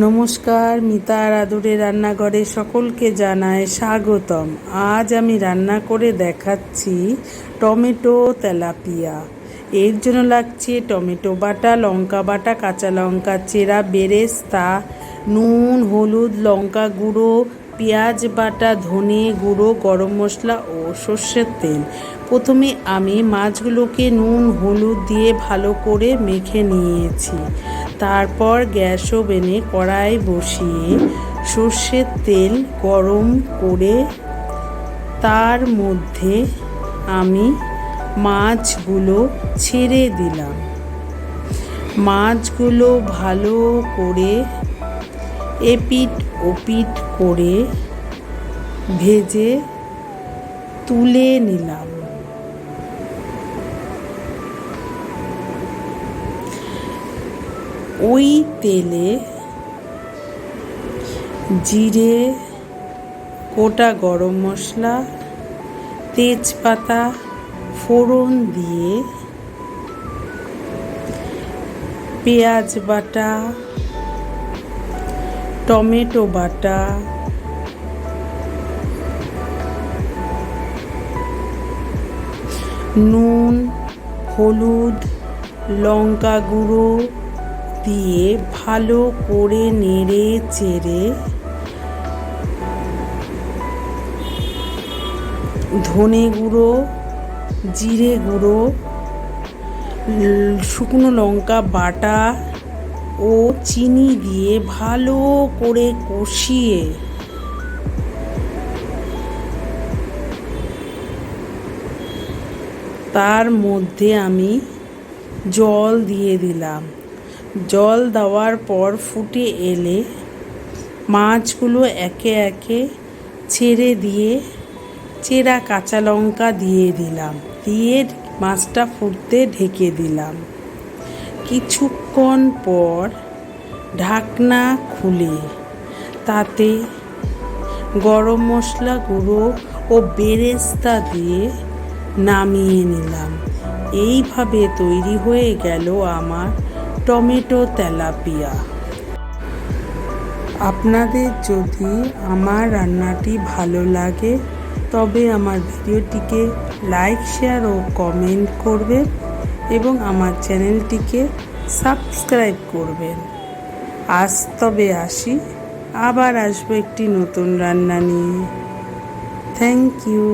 নমস্কার, মিতার আদুরে রান্নাঘরে সকলকে জানায় স্বাগতম। আজ আমি রান্না করে দেখাচ্ছি টমেটো তেলাপিয়া। এর জন্য লাগছে টমেটো বাটা, লঙ্কা বাটা, কাঁচা লঙ্কা চেরা, বেরেস্তা, নুন, হলুদ, লঙ্কা গুঁড়ো, পেঁয়াজ বাটা, ধনে গুঁড়ো, গরম মশলা ও সর্ষের তেল। প্রথমে আমি মাছগুলোকে নুন, হলুদ দিয়ে ভালো করে মেখে নিয়েছি। তারপর গ্যাস ওভেনে কড়াই বসিয়ে সর্ষের তেল গরম করে তার মধ্যে আমি মাছগুলো ছেড়ে দিলাম। মাছগুলো ভালো করে এপিট ওপিট করে ভেজে তুলে নিলাম। ওই তেলে জিরে, গোটা গরম মশলা, তেজপাতা ফোড়ন দিয়ে পেঁয়াজ বাটা, টমেটো বাটা, নুন, হলুদ, লঙ্কা গুঁড়ো দিয়ে ভালো করে নেড়ে চেড়ে ধনে গুঁড়ো, জিরে গুঁড়ো, শুকনো লঙ্কা বাটা ও চিনি দিয়ে ভালো করে কষিয়ে তার মধ্যে আমি জল দিয়ে দিলাম। জল দেওয়ার পর ফুটে এলে মাছগুলো একে একে ছেড়ে দিয়ে চেরা কাঁচা লঙ্কা দিয়ে দিলাম। দিয়ে মাছটা ফুটতে ঢেকে দিলাম। কিছুক্ষণ পর ঢাকনা খুলে তাতে গরম মশলা গুঁড়ো ও বেরেস্তা দিয়ে নামিয়ে নিলাম। এইভাবে তৈরি হয়ে গেল আমার টমেটো তেলাপিয়া। আপনাদের যদি আমার রান্নাটি ভালো লাগে, তবে আমার ভিডিওটিকে লাইক, শেয়ার ও কমেন্ট করবেন এবং আমার চ্যানেলটিকে সাবস্ক্রাইব করবেন। আজ তবে আসি, আবার আসব একটি নতুন রান্না নিয়ে। Thank you.